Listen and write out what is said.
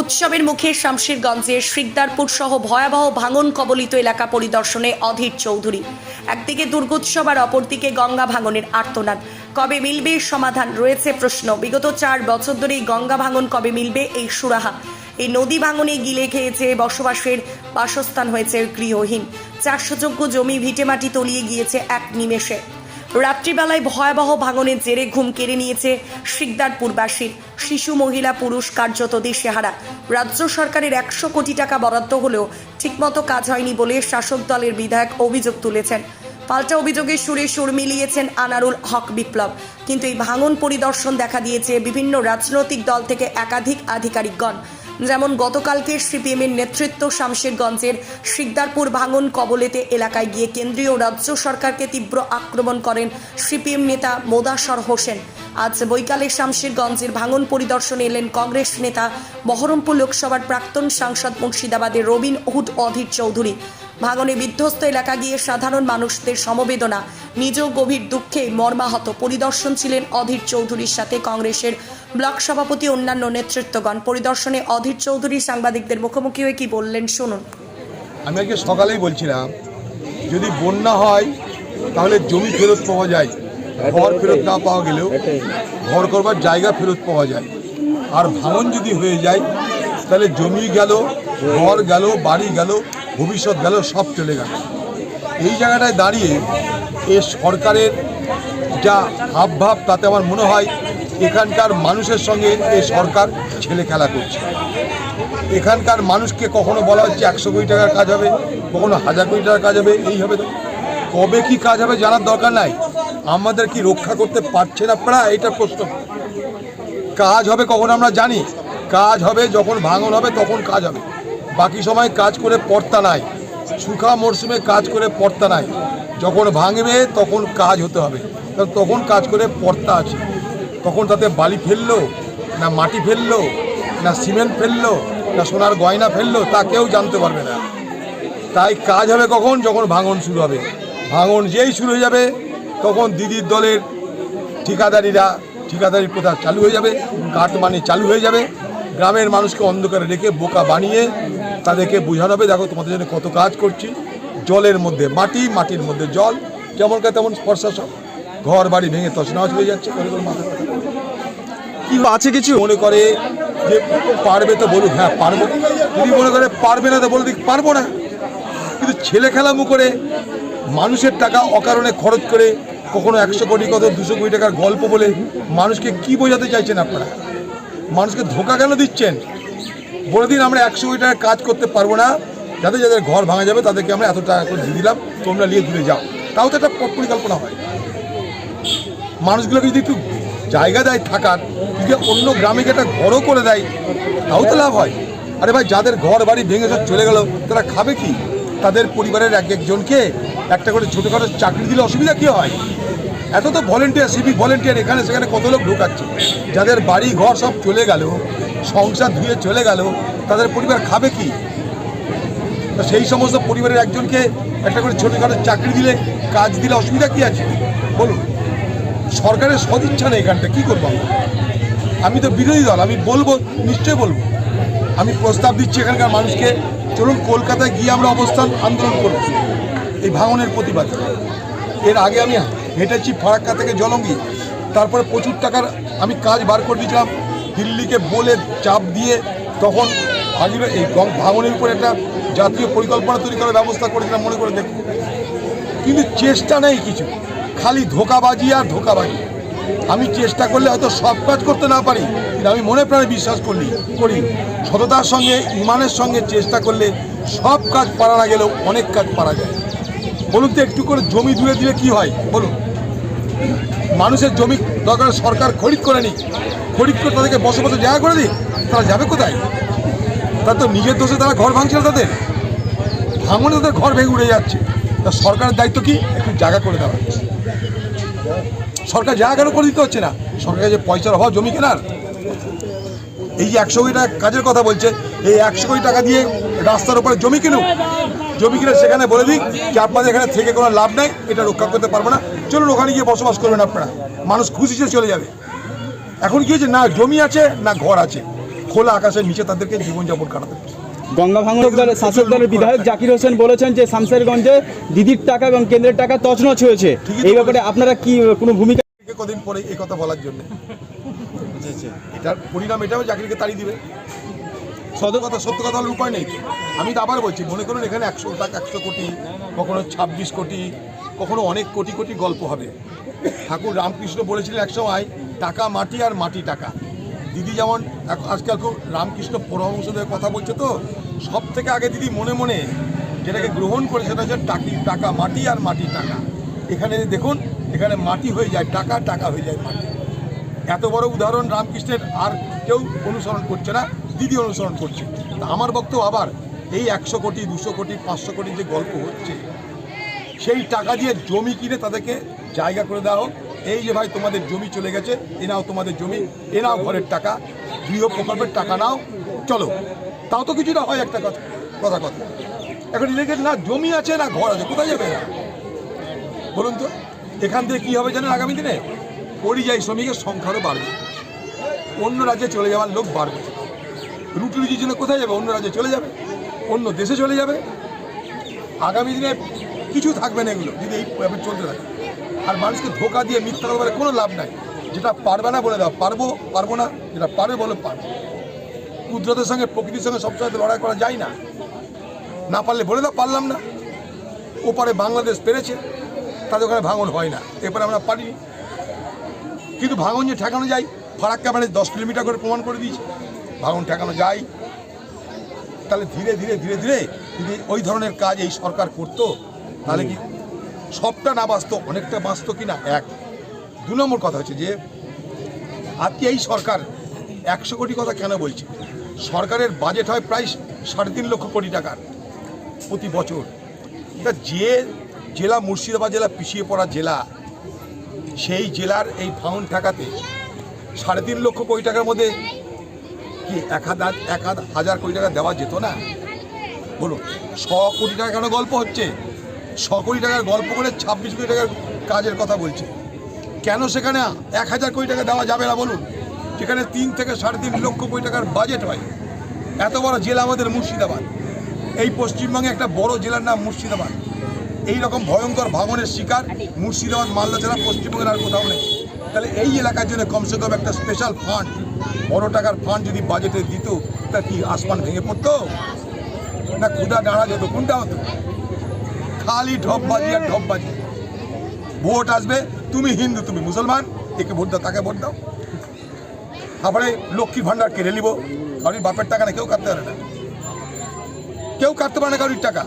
উৎসবের মুখে শামশিরগঞ্জের শিকদারপুর সহ ভয়াবহ ভাঙন কবলিত এলাকা পরিদর্শনে অধীর চৌধুরী। একদিকে দুর্গোৎসব আর অপরদিকে গঙ্গা ভাঙনের আর্তনাদ। কবে মিলবে সমাধান রয়েছে প্রশ্ন। বিগত চার বছর ধরে এই গঙ্গা ভাঙন কবে মিলবে এই সুরাহা। এই নদী ভাঙনে গিলে খেয়েছে বসবাসের বাসস্থান হয়েছে গৃহহীন। চাষযোগ্য জমি ভিটেমাটি তলিয়ে গিয়েছে এক নিমেষে। রাত্রিবেলায় ভয়াবহ ভাঙনের জেরে ঘুম কেড়ে নিয়েছে শিকদারপুরবাসীর শিশু, মহিলা, পুরুষ, কার্যত দিশেহারা। রাজ্য সরকারের একশো কোটি টাকা বরাদ্দ হলেও ঠিকমতো কাজ হয়নি বলে শাসক দলের বিধায়ক অভিযোগ তুলেছেন। পাল্টা অভিযোগের সুরে সুর মিলিয়েছেন আনারুল হক বিপ্লব। কিন্তু এই ভাঙন পরিদর্শন দেখা দিয়েছে বিভিন্ন রাজনৈতিক দল থেকে একাধিক আধিকারিকগণ। যেমন গতকালকে সিপিএমের নেতৃত্ব শামশেরগঞ্জের শিকদারপুর ভাঙন কবলেতে এলাকায় গিয়ে কেন্দ্রীয় রাজ্য সরকারকে তীব্র আক্রমণ করেন সিপিএম নেতা মোদাসর হোসেন। আজ বৈকালে শামশেরগঞ্জের ভাঙন পরিদর্শনে এলেন কংগ্রেস নেতা বহরমপুর লোকসভার প্রাক্তন সাংসদ মুর্শিদাবাদের রবিন উহুদ অধীর চৌধুরী। ভাঙনে বিধ্বস্ত এলাকা গিয়ে সাধারণ মানুষদের সমবেদনা। নিজ গভীর দুঃখে মর্মাহত পরিদর্শন ছিলেন অধীর চৌধুরীর সাথে কংগ্রেসের ব্লক সভাপতি অন্যান্য নেতৃত্বগণ। পরিদর্শনে অধীর চৌধুরী সাংবাদিকদের মুখোমুখি হয়ে কি বললেন, শুনুন। আমি আজকে সকালেই বলছিলাম, যদি বন্যা হয়, তাহলে জমি ফেরত পাওয়া যায়। ঘর ফেরত না পাওয়া গেলেও ঘর করবার জায়গা ফেরত পাওয়া যায়। আর ভাঙন যদি হয়ে যায়, তাহলে জমি গেল, ঘর গেল, বাড়ি গেল ভবিষ্যৎ গেল সব চলে গেল। এই জায়গাটায় দাঁড়িয়ে এ সরকারের যা হাবভাব, তাতে আমার মনে হয় এখানকার মানুষের সঙ্গে এ সরকার ছেলে খেলা করছে। এখানকার মানুষকে কখনো বলা হচ্ছে একশো কোটি টাকার কাজ হবে, কখনো হাজার কোটি টাকার কাজ হবে, এই হবে কবে কি কাজ হবে জানার দরকার নাই। আমাদের কি রক্ষা করতে পারছে না আপনারা এটা প্রশ্ন। কাজ হবে কখন আমরা জানি। কাজ হবে যখন ভাঙন হবে তখন কাজ হবে। বাকি সময় কাজ করে পড়তা নাই। শুখা মরশুমে কাজ করে পড়তা নাই। যখন ভাঙবে, তখন কাজ হতে হবে। তখন কাজ করে পড়তা আছে। তখন তাতে বালি ফেলল, না মাটি ফেলল, না সিমেন্ট ফেলল, না সোনার গয়না ফেলল, তা কেউ জানতে পারবে না। তাই কাজ হবে কখন? যখন ভাঙন শুরু হবে। ভাঙন যেই শুরু হয়ে যাবে, তখন দিদির দলের ঠিকাদারিরা, ঠিকাদারি প্রথা চালু হয়ে যাবে কাঠ মানি চালু হয়ে যাবে। গ্রামের মানুষকে অন্ধকারে রেখে বোকা বানিয়ে তাদেরকে বোঝানো হবে, দেখো তোমাদের জন্য কত কাজ করছি। জলের মধ্যে, মাটি, মাটির মধ্যে জল, যেমন কে তেমন স্পর্শা সব। ঘর বাড়ি ভেঙে তছনছ হয়ে যাচ্ছে। কি আছে কিছু? মনে করে যে পারবে তো বলুক হ্যাঁ পারব। যদি মনে করে পারবে না, তো বলে দিক, পারব না। কিন্তু ছেলে খেলামু করে মানুষের টাকা অকারণে খরচ করে কখনো একশো কোটি কত দুশো কোটি টাকার গল্প বলে মানুষকে কি বোঝাতে চাইছেন আপনারা? মানুষকে ধোকা কেন দিচ্ছেন? বলে দিন আমরা একশো কোটি টাকার কাজ করতে পারব না। যাদের যাদের ঘর ভাঙা যাবে, তাদেরকে আমরা এত টাকা করে দিয়ে দিলাম। তোমরা নিয়ে ঘুরে যাও। তাও তো একটা পরিকল্পনা হয়। মানুষগুলোকে যদি একটু জায়গা দেয় থাকার, যদি অন্য গ্রামে একটা ঘরও করে দেয়, তাও তো লাভ হয়। আরে ভাই, যাদের ঘর বাড়ি ভেঙে সব চলে গেল, তারা খাবে কি? তাদের পরিবারের এক একজনকে একটা করে ছোটোখাটো চাকরি দিলে অসুবিধা কী হয়? এত তো ভলেন্টিয়ার সিভিক ভলেন্টিয়ার এখানে সেখানে কত লোক ঢোকাচ্ছে? যাদের বাড়ি, ঘর সব চলে গেল সংসার ধুয়ে চলে গেল, তাদের পরিবার খাবে কি? তো সেই সমস্ত পরিবারের একজনকে একটা করে ছোটোখাটো চাকরি দিলে, কাজ দিলে অসুবিধা কী আছে? বলুন। সরকারের সদিচ্ছা নেই এখানটা, কী করব আমি তো বিরোধী দল, আমি বলব, নিশ্চয়ই বলব। আমি প্রস্তাব দিচ্ছি এখানকার মানুষকে, চলুন কলকাতায় গিয়ে আমরা অবস্থান আন্দোলন করব। এই ভাঙনের প্রতিবাদ। এর আগে আমি হেঁটেছি ফারাক্কা থেকে জলঙ্গি, তারপরে প্রচুর টাকার আমি কাজ বার করে দিয়েছিলাম দিল্লিকে বলে চাপ দিয়ে তখন আগের এই ভাঙনের উপর একটা জাতীয় পরিকল্পনা তৈরি করার ব্যবস্থা করেছিলাম মনে করে দেখুন। কিন্তু চেষ্টা নেই কিছু। খালি ধোকাবাজি আর ধোকাবাজি। আমি চেষ্টা করলে হয়তো সব কাজ করতে না পারি, কিন্তু আমি মনে প্রাণে বিশ্বাস করলি করি। সততার সঙ্গে, ইমানের সঙ্গে চেষ্টা করলে সব কাজ পারা না গেলেও অনেক কাজ পারা যায়। বলুন তো একটু করে জমি দূরে দিলে কি হয়? বলুন। মানুষের জমি দরকার, সরকার খরিদ করে নিক। খরিদ করে তাদেরকে বসবাসের জায়গা করে দিক, তারা যাবে কোথায়? তার তো নিজের দোষে তারা ঘর ভাঙছে না তাদের। ভাঙনে তাদের ঘর ভেঙে উড়ে যাচ্ছে। তা সরকারের দায়িত্ব কি? একটু জায়গা করে দেওয়া সরকার জায়গা কেন করে দিতে হচ্ছে না? সরকারের যে পয়সার অভাব, জমি কেনার। এই যে একশো কোটি টাকা কাজের কথা বলছে, এই একশো কোটি টাকা দিয়ে রাস্তার উপরে জমি কিনুক। জমি কিনে সেখানে বলে দিক যে আপনাদের এখানে থেকে কোনো লাভ নেই এটা রক্ষা করতে পারব না। চলুন ওখানে গিয়ে বসবাস করবেন আপনারা। মানুষ খুশি সে চলে যাবে। এখন কি হয়েছে? না জমি আছে না ঘর আছে। খোলা আকাশের নিচে তাদেরকে জীবনযাপন কাটাতে। গঙ্গা ভাঙন দলের শাসক দলের বিধায়ক জাকির হোসেন বলেছেন যে শামসেরগঞ্জে দিদির টাকা এবং কেন্দ্রের টাকা তছনছ হয়েছে। এই ব্যাপারে আপনারা কি কোনো ভূমিকা কদিন পরে এই কথা বলার জন্য? এটার পরিণাম এটাও চাকরিকে তাড়িয়ে দিবে। সত্য কথা সত্য কথা বলার উপায় নেই। আমি তো আবার বলছি, মনে করুন এখানে একশো টাকা, একশো কোটি, কখনো ছাব্বিশ কোটি, কখনো অনেক কোটি কোটি গল্প হবে। ঠাকুর রামকৃষ্ণ বলেছিলেন একসময় টাকা মাটি আর মাটি টাকা। দিদি যেমন আজকাল খুব রামকৃষ্ণ পরমহংসদের কথা বলছে তো সব থেকে আগে দিদি মনে মনে যেটাকে গ্রহণ করে সেটা হচ্ছে টাকি টাকা, মাটি আর মাটি টাকা। এখানে দেখুন, এখানে মাটি হয়ে যায়, টাকা টাকা হয়ে যায় মাটি। এত বড় উদাহরণ রামকৃষ্ণের, আর কেউ অনুসরণ করছে না। দিদি অনুসরণ করছে। তা আমার বক্তব্য আবার এই একশো কোটি, দুশো কোটি, পাঁচশো কোটি যে গল্প হচ্ছে, সেই টাকা দিয়ে জমি কিনে তাদেরকে জায়গা করে দেওয়া হোক। এই যে ভাই তোমাদের জমি চলে গেছে, এ নাও তোমাদের জমি, এ নাও ঘরের টাকা গৃহ প্রকল্পের টাকা নাও, চলো। তাও তো কিছুটা হয় একটা কথা কথা কথা। এখন ইলেকটেড না, জমি আছে না ঘর আছে, কোথায় যাবে না বলুন তো, এখান থেকে কী হবে জানেন আগামী দিনে? পরিযায়ী শ্রমিকের সংখ্যারও বাড়বে। অন্য রাজ্যে চলে যাওয়ার লোক বাড়বে। রুটি রুজির জন্য কোথায় যাবে? অন্য রাজ্যে চলে যাবে? অন্য দেশে চলে যাবে? আগামী দিনে কিছু থাকবে না এগুলো, যদি এইভাবে চলতে থাকে। আর মানুষকে ধোকা দিয়ে মিথ্যা কথা কোনো লাভ নাই। যেটা পারবে না বলে দাও। পারব পারব না, যেটা পারবে বলে পারব। কুদরতের সঙ্গে, প্রকৃতির সঙ্গে সবসময় লড়াই করা যায় না। না পারলে বলে দাও, পারলাম না। ওপারে বাংলাদেশ পেরেছে, তাদের ওখানে ভাঙন হয় না। এরপরে আমরা পারিনি। কিন্তু ভাঙন যে ঠেকানো যায়, ফারাক্কা মানে দশ কিলোমিটার করে প্রমাণ করে দিয়েছে। ভাঙন ঠেকানো যায়। তাহলে ধীরে ধীরে ধীরে ধীরে যদি ওই ধরনের কাজ এই সরকার করতো তাহলে কি সবটা না বাঁচতো অনেকটা বাঁচতো কি না এক। দু নম্বর কথা হচ্ছে যে আজকে এই সরকার একশো কোটি কথা কেন বলছে? সরকারের বাজেট হয় প্রায় সাড়ে তিন লক্ষ কোটি টাকার প্রতি বছর। তা যে জেলা মুর্শিদাবাদ জেলা পিছিয়ে পড়া জেলা সেই জেলার এই ফাউন্ড ঠেকাতে সাড়ে তিন লক্ষ কোটি টাকার মধ্যে কি এক হাজার এক হাজার কোটি টাকা দেওয়া যেত না? বলুন ছ কোটি টাকা কেন গল্প হচ্ছে? ছ কোটি টাকার গল্প করে ছাব্বিশ কোটি টাকার কাজের কথা বলছে। কেন সেখানে এক হাজার কোটি টাকা দেওয়া যাবে না বলুন? যেখানে তিন থেকে সাড়ে তিন লক্ষ কোটি টাকার বাজেট হয়। এত বড় জেলা আমাদের মুর্শিদাবাদ। এই পশ্চিমবঙ্গে একটা বড় জেলার নাম মুর্শিদাবাদ। এই রকম ভয়ঙ্কর ভাঙনের শিকার মুর্শিদাবাদ, মালদা জেলা পশ্চিমবঙ্গের আর কোথাও নেই। তাহলে এই এলাকার জন্য কমসে কম একটা স্পেশাল ফান্ড বড় টাকার ফান্ড যদি বাজেটে দিত, তা কি আসমান ভেঙে পড়তো? না ক্ষুদা দাঁড়া যেত, কোনটা হতো? খালি ঢপবাজি আর ঢপবাজি ভোট আসবে, তুমি হিন্দু, তুমি মুসলমান, একে ভোট দাও, তাকে ভোট দাও। তারপরে লক্ষ্মীর ভাণ্ডার কেড়ে নিব। কারোর বাপের টাকা না, কেউ কাটতে পারে না। কেউ কাটতে পারে না কারোর টাকা।